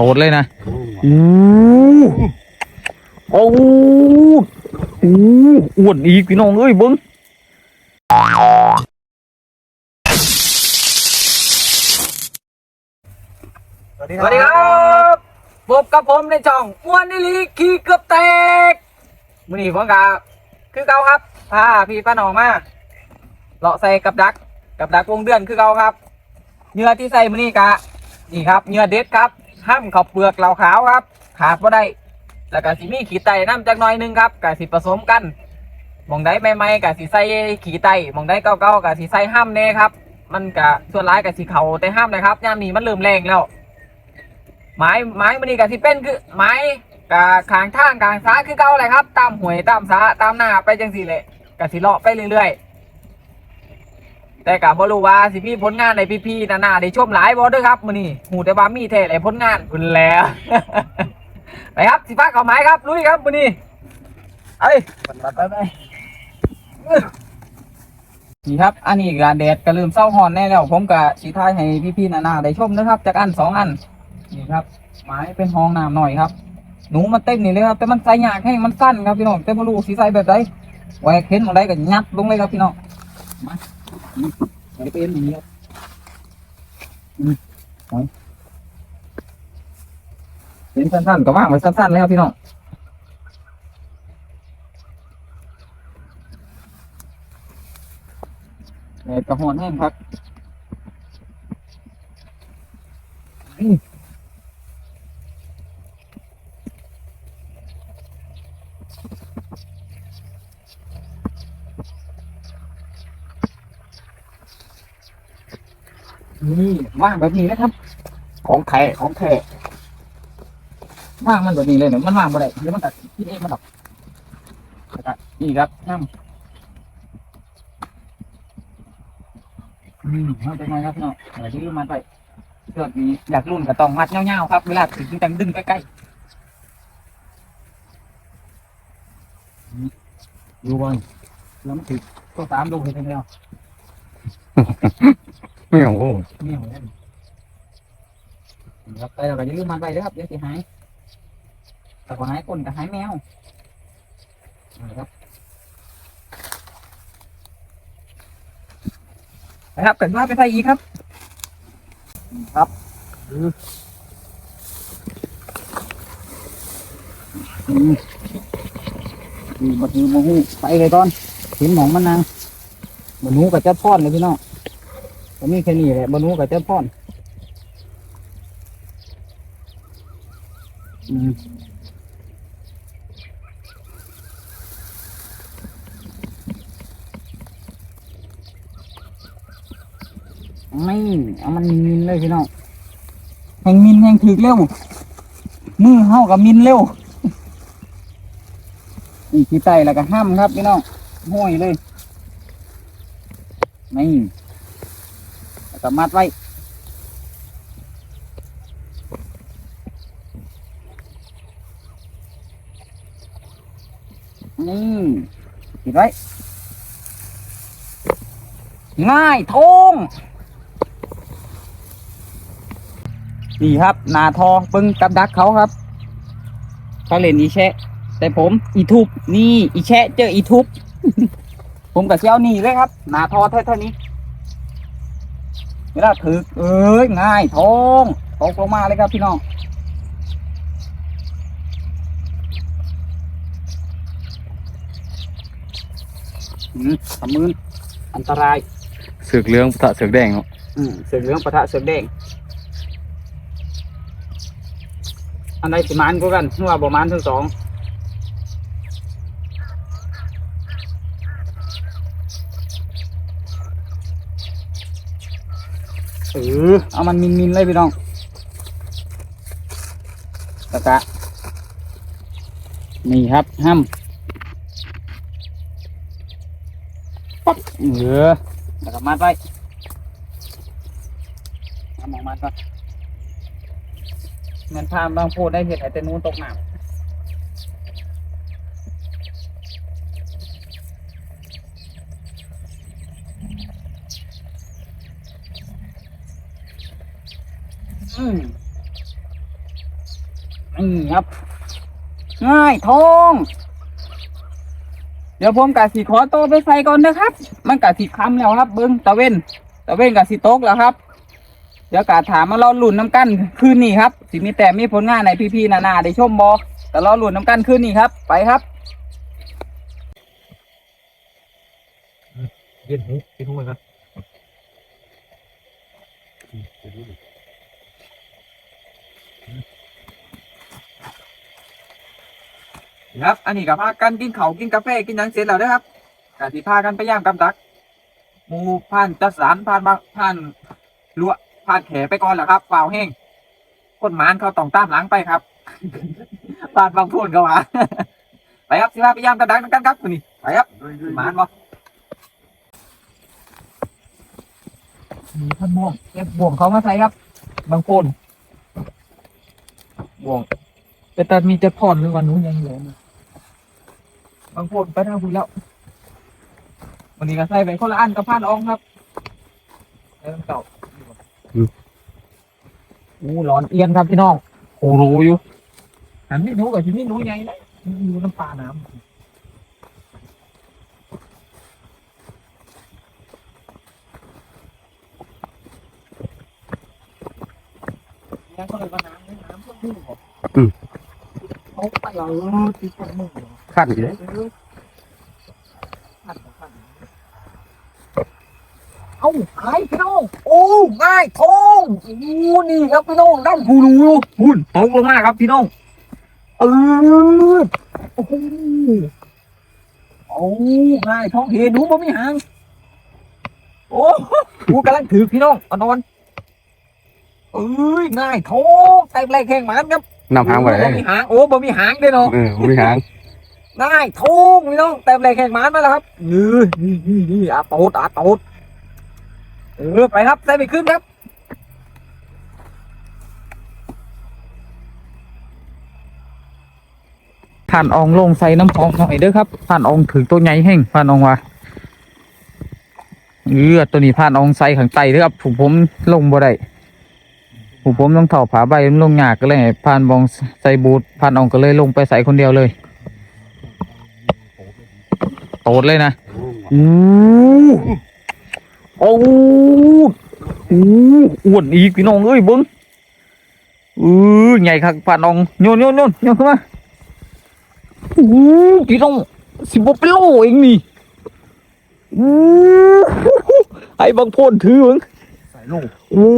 โตดเลยนะอู้โอ้อู้อ้วนอีกพี่น้องเอ้ยเบิ้งสวัสดีครับพบกับผมในช่องอ้วนนิลีขี่เกือบแตกมือนี้ผมกับคือเก่าครับพาพี่ป้าหนองมาเลาะใส่กับดัก กับดักวงเดือนคือเก่าครับเนื้อที่ใส่มือนี้กะนี่ครับเนื้อเด็ดครับ ห้ามข้าวเปลือกเหลาขาวครับ ขาดบ่ได้ แล้วก็สิมีขี้ไตน้ำจักหน่อยนึงครับกะสิผสมกันมองได้ใหม่ๆกะสิใส่ขี้ไตมองได้เก่าๆกะสิใส่ห้ามแน่ครับ มันกะส่วนร้ายกะสิเขาแต่ห้ามเลยครับย่ามนี้มันเริ่มแรงแล้วไม้ไม้มันนี่กับที่เป็นคือไม้กับขางทางกลางสาคือเก่าเลยครับ ตามหวยตามสาตามหน้าไปจังสี่เลยกับสิเลาะไปเรื่อยๆ แต่กับบรู้ว่าสิมีผลงานในพี่ๆนานาได้ชมหลายบอด้วยครับมือนี่หูแต่ว่ามีแท้หลายผลงานคุณแล้วไปครับสิฟ้าเขาไม้ครับลุยครับมือนี่เอ้ยไปไปนี่ครับ อันนี้การแดดก็ลืมเศร้าหอนแน่แล้ว ผมกับสีท้ายให้พี่ๆนานาได้ชมนะครับ จากอันสองอันนี่ครับไม้เป็นห้องน้ำหน่อยครับ หนูมันเต้นนี่เลยครับ แต่มันใส่ยากให้มันสั้นครับพี่น้องแต่ไม่รู้สีใสแบบไหนแหวกเห็นอะไรก็ยัดลงเลยครับพี่น้องมา ใส่เป็นอย่างนี้ครับอืมเอาเห็นสั้นๆก็ว่างไว้สั้นๆแล้วพี่น้องแดดกระหอนแห้งครับ นี่ว่างแบบนี้นะครับ ของแท้ของแท้ว่างมันแบบนี้เลยเนี่ยมันว่างบ่ได้เดี๋ยวมันตัดที่เองมันดอกแล้วก็นี่ครับน้ำอืมเอาไปไงครับเนาะเดี๋ยวที่มันไปเกิดมีอยากรุ่นก็ต้องมัดเงี้ยวๆครับ เวลาถึงจังดึงใกล้ๆดูบอลแล้วมันถึงก็ตามลงเห็นแล้ว ไม่เอาโอ้นี่เหมือนกันครับไปเราก็อย่าลืมมันไปด้วยครับเดี๋ยวสิหายแต่ก็หายคนก็หายแมวนะครับไปครับกันว่าไปไทยอีกครับ ครับอืมนี่มาถือมาหูไปเลยก่อนเห็นหมองมันนางบนหูกับเจ้าพ่อนเลยพี่น้องก็ มีแค่นี้แหละบรรลุกับเจ้าพ่อนอืมไม่เอามันมินเลยพี่น้องแห่งมินแห่งถึกเร็ว มือเฮากับมินเร็ว นี่ขี้ไตแล้วก็ห้ามครับพี่น้องห้อยเลย นี่ แล้วก็มัดไว้นี่ปิดไว้ ง่ายทงนี่ครับหนาทอเบิ้งกับดักเขาครับเขาเล่นอีแชะ แต่ผมอีทุบนี่ อีแชะเจออีทุบ ผมกับเจ้านี่เลยครับหนาทอเท่านี้ วลาถือเอ้ยง่ายทงตกลงมาเลยครับพี่น้องอืมทำมืออันตรายเสือกเหลืองปะทะเสือกแดงเนาะอืมเสือกเหลืองปะทะเสือกแดง อันใดสิมานกูกันนัวบ่มานทั้งสอง ออเอามันมินมินเลยพี่น้องตะกะนี่ครับห้ำปั๊บเออแล้วก็มัดไว้ทำออกมัดก่อนเงินพามบางพูดได้เห็นไอ้แต่นู้นตกน้ำ อืมนี่ครับ ง่ายทอง เดี๋ยวผมกะสิขอโตวไปใส่ก่อนนะครับ มันกะสิคำแล้วครับ เบิ้งตะเวนตะเวนกะสิตกแล้วครับ เดี๋ยวกะถามมาเราหลุ่นน้ำกั้นคืนนี้ครับสิมีแต่มีผลงานในพี่ๆนานาได้ชมบอแต่เราหลุ่นน้ำกั้นคืนนี้ครับ ไปครับเย็นหูเย็นหูเลยครับ ครับ อันนี้ก็พากันกินเขากินกาแฟกินหยังเสร็จแล้วนะครับกสิพากันไปย่างกับดักหมูผ่านจัดสารผ่านบาผ่านลวผ่านแขไปก่อนแหละครับฝ่าแห้งคนหมานเขาต้องตามหลังไปครับผ่านบางพูนก็มาไปครับสิพาไปย่างกับดักกันครับคุณนี่ไปครับหมานบ่มีท่านบ่วงเก็บบ่วงเขามาใส่ครับ บางพูนบ่วง แต่ตอนมีจะพอนหรือวันนู้นยังเหลืออยู่บางคนไปทางคุยแล้ว วันนี้ก็ใส่ไปคนละอันกับพานอองครับแล้วเก่าอู้ร้อนเอียนครับพี่น้องโอ้โหอยู่หันนี่หนูกับที่นี่หนูใหญ่เลยอยู่น้ำปลาน้ำยังก็เลยว่าน้ำไม่น้ำเพิ่มขึ้นหรอ เขาไปเราตีคนมือขั้นอยู่เลยเอ้าหายพี่น้อง โอ้ง่ายทองโอ้นี่ครับพี่น้องด้านหูรูหุ่นตกลงมาครับพี่น้องเออโอ้โหโอ้ง่ายทองเห็นหนูบ่มีหางโอ้หูกำลังถือพี่น้องอ่อนเอ้ยง่ายทองเต็มแรงแข่งหมันครับ นำหางไปไหนบ่มีหางโอ้บ่มีหางเด้อเนาะเออไม่หางง่ายทุ่งพี่น้องเต็มเลยแข่งหมันมาแล้วครับนี่นี่นี่นี่อาโตดอาโตดเออไปครับใส่ไปขึ้นครับผ่านอองลงใส่น้ำพองหน่อยเด้อครับผ่านอองถึงตัวใหญ่แห้งผ่านอองว่าเออตัวนี้ผ่านอองใส่ข้างใต้เด้อครับผมผมลงบ่ได้ ผมผมต้องเถ่าผาใบมันลงยากก็เลยให้ผ่านบองใส่บูทผ่านอองก็เลยลงไปใส่คนเดียวเลยโตดเลยนะอู้โอ้อู้อ้วนอีกพี่น้องเอ้ยเบิ้งอือใหญ่คักผ่านน้องโยนโยนโยนโยนเข้ามาอู้พี่น้องสิบเป็นโลเองนี่อู้ไอ้บางโพนถือเบิ้งใส่โลกอู้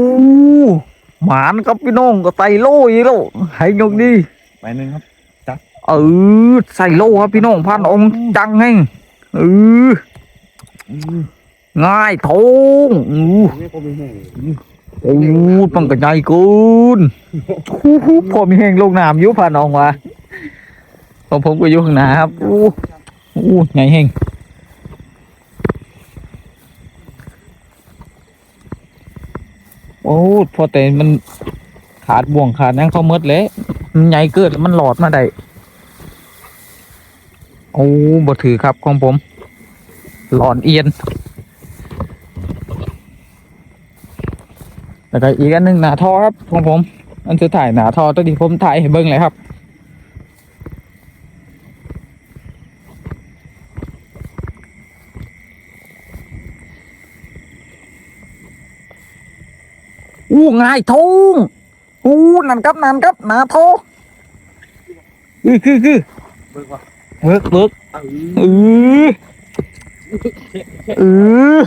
หมานครับพี่น้องก็ไตโลอีกแล้วให้ยกดีไปหนึ่งครับเออใส่โลครับพี่น้องพันองค์จังแห้งเออง่ายทงอู้ไม่พอมีแห้งโอ้ปังกระใหญ่เกุนฮู้ฮู้พอมีแห้งลงน้ำอยุพันองว่ะของผมก็อยู่ข้างหน้าครับอู้อู้ใหญ่แห้งโอ้พอแต่มันขาดบ่วงขาดนั่งเขาหมดเลยมันใหญ่เกิดแล้วมันหลอดมาได้โอ้บ่ถือครับของผม หลอนเอียนแล้วก็อีกอันหนึ่งหนาทอครับของผม อันสุดถ่ายหนาทอตัวที่ผมถ่ายให้เบิ้งเลยครับ อู้ง่ายทงอู้นั่นครับนั่นครับหนาทอคือคือคือเบิกว่าเบิกเบิกเออเออเออ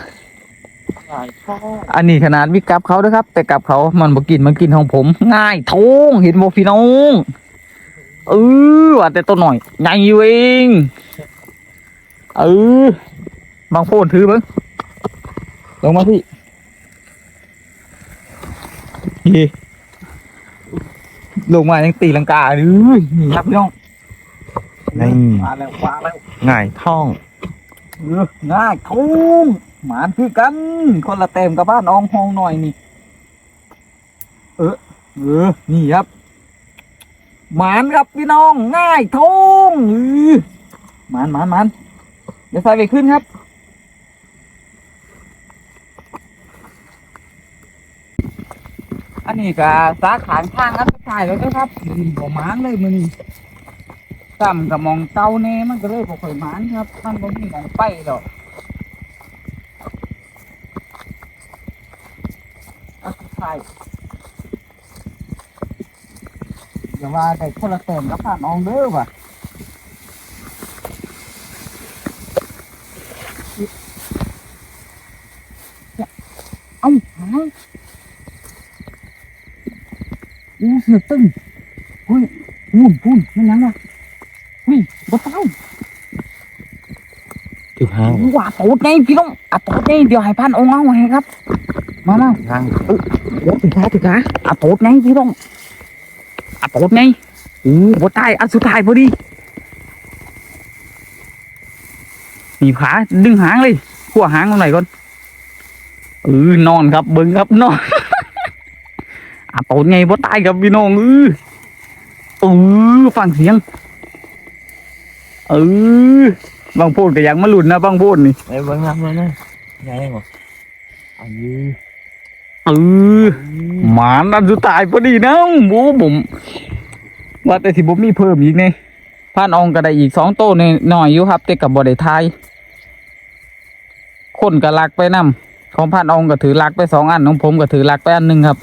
ใส่ท่ออันนี้ขนาดวิกับเขาด้วยครับ แต่กับเขามันบ่กินมันกินของผม ง่ายทงเห็นบ่พี่น้องเออว่าแต่ตัวหน่อยใหญ่อยู่เองเออบางโพนถือเบิ้งลงมาพี่นี่ ลงมายังตีลังกาเลยนี่ครับพี่น้องนี่มาแล้วมาแล้วง่ายท่องเออง่ายทุ่งหมานคือกัน คนละเต็มกับบ้านอองฮองหน่อยนี่ เออเออนี่ครับ หมานครับพี่น้อง ง่ายทุ่งเออหมานหมานหมานเดี๋ยวใส่ไปขึ้นครับ อันนี้ก็สาขาทางอันสุดท้ายแล้วเด้อครับนี่บ่มานเลยมือนี้ซ้ำกับมองเก่าแน่มันก็เลยบ่ค่อยมานครับมันบ่มีหมองไปดอกอันสุดท้ายอย่าว่าได้คนละแต้มกับผ่านอองเด้อว่ะ เอ้าหายอู้ เสือตึ้งเฮ้ยพูนพูนมันยังวะเฮ้ยบ่เต้าถึงห้างว่าโตดไงพี่น้องอะโตดไงเดี๋ยวให้พันองค์เอาให้ครับ มามาห้างเดี๋ยวถึงขาถึงขาอะโตดไงพี่น้องอะโตดไงอู้บ่ตายอันสุดท้ายพอดีหนีบขาดึงหางเลยขั้วหางมันหน่อยก่อนเออนอนครับเบิ้งครับนอน อะโตดไงบ่ตายครับพี่น้องเออเออฟังเสียง เออบางพูดก็ยังมาหลุดนะบางพูดนี่ไอ้เบิ้งน้ำเลยนะไงหมดอันนี้เออหมานันสุดท้ายพอดีนะหมูผมว่าแต่สิผมมีเพิ่มอีกนี่พานอองก็ได้อีกสองโต้ในหน่อยอยู่ครับแต่กับบไดทายคนก็ลักไปนำของพานอองก็ถือลักไปสองอันของผมก็ถือลักไปอันหนึ่งครับ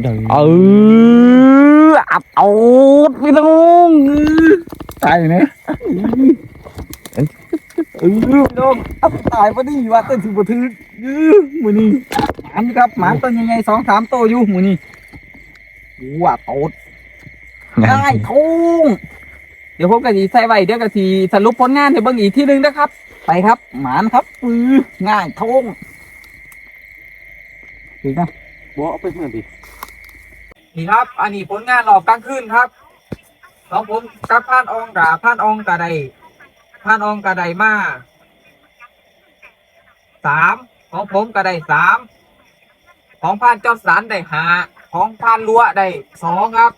เดี๋ยเอออับเอาดพี่น้องตายเนี่ยเออพี่น้องอับตายพอดีว่าเต้นสิบถือเออมือนี้หมานครับหมานตัวใหญ่ๆสองสามตัวอยู่มือนี้ว่าโตดได้ทุ่งเดี๋ยวผมก็สีใส่ไว้เดี๋ยวก็สีสรุปผลงานให้เบิ่งอีกทีหนึงนะครับ ไปครับหมานครับปือง่ายทงถึงนะบัวเอาไปเมื่อดิ นี่ครับ อันนี้ผลงานรอบกลางคืนครับของผมกับพานอองกาพานอองกาไดพานอองกาไดมาสามของผมกาไดสามของพานเจ้าสารได้ห้าของพานลัวได้สองครับ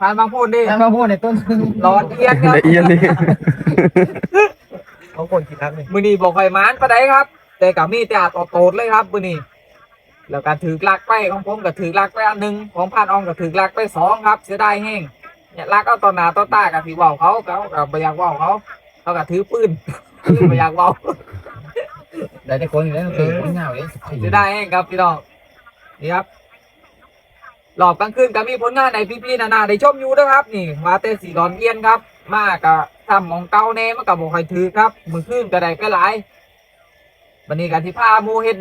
พานบางพูดดิแล้วมาพูดในต้นหลอดเอียนครับละเอียดเลยเขาคนกี่นัดเลยมือนี้บอกไฟมานปะไดครับ แต่กับมีแต่อาตโตดเลยครับมือนี้ แล้วก็ถือลักไปของผมก็ถือลักไปอันหนึ่งของพานอองก็ถือลักไปสองครับ เสียดายแห้งเนี่ยลักเอาตอนหนาตอนตากับสีว่าเขาเขากับไปอยากว่าเขาเขาก็ถือปืนไปอยากว่าได้แต่คนอยู่แล้วคือคนเหงาเลยเสียดายแห้งครับพี่น้องนี่ครับหลอบกลางคืนก็มีผลงานในพี่ๆนานาได้ชมอยู่นะครับ นี่มาเตสีรอนเอียนครับ มากกับทำของเก่าแน่มากับบอกใครถือครับมือขึ้นก็ได้ไปหลายวันนี้กันที่พามูเห็ด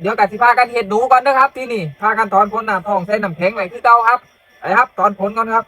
เดี๋ยวกันที่พากันเห็ดหนูก่อนนะครับ ที่นี่พากันถอนผลน้ำทองใส่น้ำแข็งไว้คือเก่าครับไปครับถอนผลก่อนครับ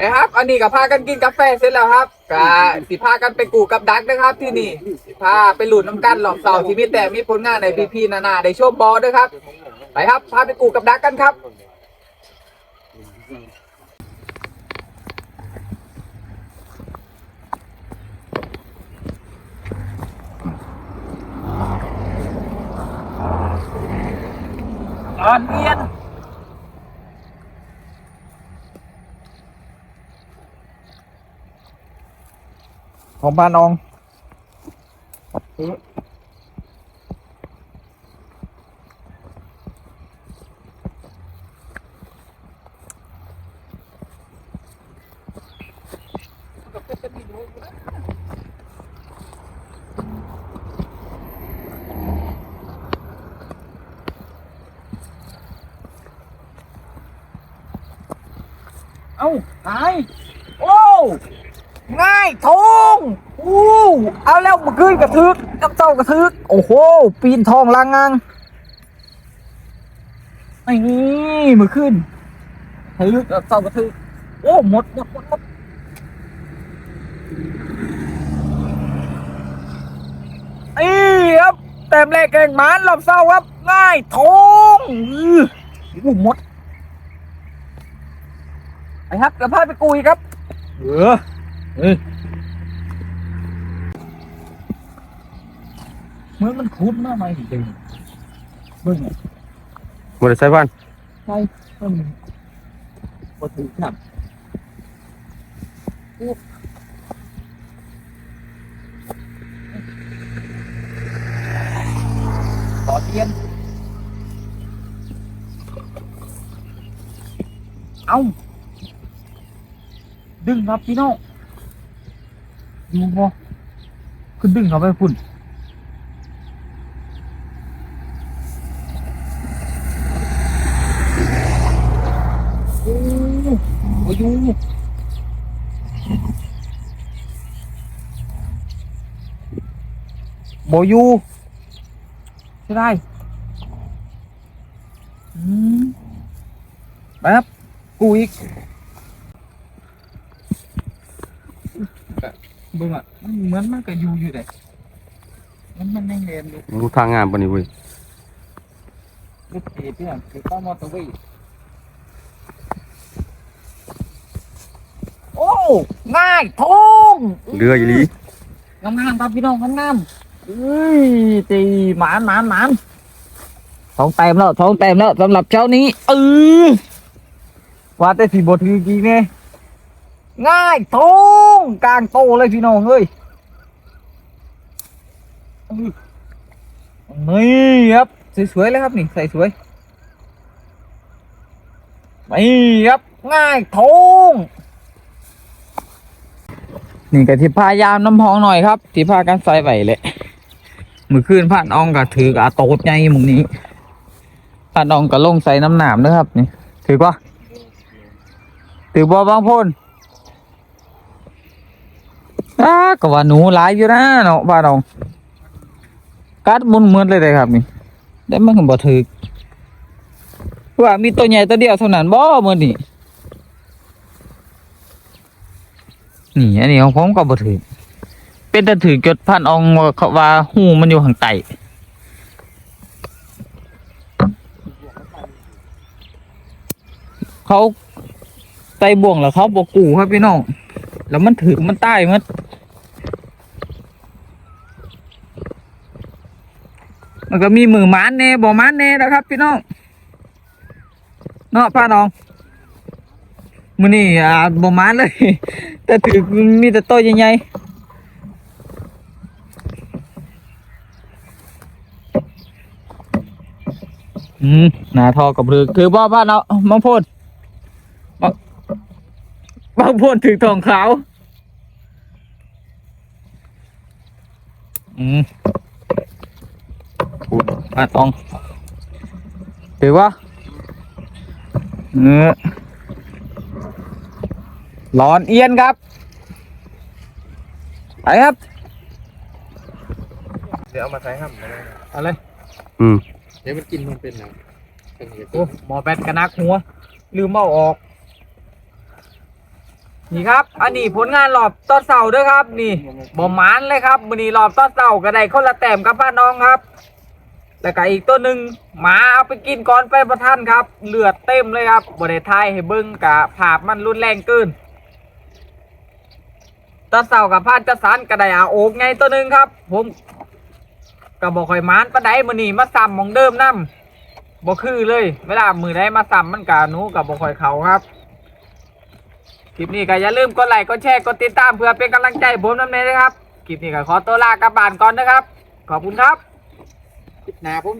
นะครับ อันนี้ก็พากันกินกาแฟเสร็จแล้วครับก็สิพากันไปกูกับดักนะครับ ที่นี่สิพาไปหลุดน้ำกันหลอกเสาที่มีแต่มีผลงานในพีพีนานาในช่วงบอลด้วยครับไปครับพาไปกูกับดักกันครับตอนเรียน ของบ้านน้องเอ้าหาย โอ้ ง่ายทงอู้เอาแล้วมาขึ้นกระทึกกับเจ้ากระทึก โอ้โห ปีนทองลางงังไอ้นี่มาขึ้นกระทึกกับเจ้ากระทึก โอ้หมดหมดหมดหมดไอ้ครับแต้มแรกแกงหมานรอบเศร้าครับ ง่ายทงอื้ออู้หมด ไปครับเดี๋ยวพาไปกุยครับ เออ เออเหมือนมันคุ้นมากไหมจริงๆเบิ่งอะบริษัทบ้านใช่เบิ่งพอถือครับอู้ต่อเทียน เอาดึงครับพี่น้อง ดูบ่คือดึงเขาไปพุ่นโอ้โอ้ยโบยูใช่ได้อืมไปครับกูอีก เบิ่งอะมันเหมือนมันก็อยู่อยู่เลยมันมันยังเรียนอยู่รู้ทางงานปะนี่เว้ยลูกเอ๋เพื่อนคือต้องมอเตอร์เวย์โอ้ง่ายทงเรืออีหลีงามงามๆครับพี่น้องงามงามๆเอ้ยตีหมานหมานหมานสองแต้มแล้วสองแต้มแล้วสำหรับเช้านี้เออว่าแต่สีบทคือกี่เนี่ย ง่ายทงกลางโตเลยพี่น้องเฮ้ยนี่ครับสวยๆเลยครับนี่ใส่สวยนี่ครับง่ายทงนี่ก็ที่พายามน้ำพองหน่อยครับ ที่พากันใส่ไหวเลยมือคืนผ่านอองก็ถือกอาโตดใหญ่หมุงนี้ผ่านอองก็ลงใส่น้ำหนามนะครับ นี่ ถือปะถือปะบางพน อ้าก็ว่าหนูหลายอยู่นะเนาะบ้านอองกัดมุนเหมือนเลยเลยครับนี่ได้มันก็บ่ถือว่ามีตัวใหญ่ตัวเดียวเท่านั้นบ่มือนี่นี่อันนี้ของผมก็บ่ถือเป็นแต่ถือจดพันองเขาว่าหูมันอยู่ข้างใต้เขาไตบ่วงแล้วเขาบอกกูครับพี่น้อง แล้วมันถือมันใต้มันมันก็มีมือมานแน่บ่มานแน่นะครับ พี่น้องเนาะป้าน้องมือนี่อ่าบ่มานเลย แต่ถือมีแต่โตวใหญ่ๆอืมหนาทอกับเรือคือบ่บ้านเราบางพ่นบาง บางพ่นถือทองขาวอืมพูดบ้านตองถือว่าเออร้อนเอียนครับไปครับ เดี๋ยวเอามาใช้ห้ำนะอะไรอืม เดี๋ยวมันกินมันเป็นหนังเป็นเหตุโอ้หมอแบตกระนักหัว ลืมเอาออก นี่ครับ อันนี้ผลงานรอบต้นเสาด้วยครับ นี่บ่หมานเลยครับมือนี้รอบต้นเสาก็ได้คนละแต้มกับป้าน้องครับ แล้วก็อีกตัวหนึ่งหมาเอาไปกินก่อนไปประทันครับ เลือดเต็มเลยครับบริไทยให้เบิ้งกะภาพมันรุนแรงเกินต้นเสากับพานจัดสรรก็ได้อาโอกไงตัวหนึ่งครับ ผมก็บอกคอยหมานปะไดมือนี้มาซ้ำมองเดิมนํบ่คือเลย เวลามือได้มาซ้ำมันกะหนูกับบ่ค่อยเขาครับ คลิปนี้ก็อย่าลืมกดไลค์กดแชร์กดติดตามเพื่อเป็นกำลังใจผมนั่นเองนะครับคลิปนี้ก็ขอตัวลากลับบ้านก่อนนะครับ ขอบคุณครับหนาผม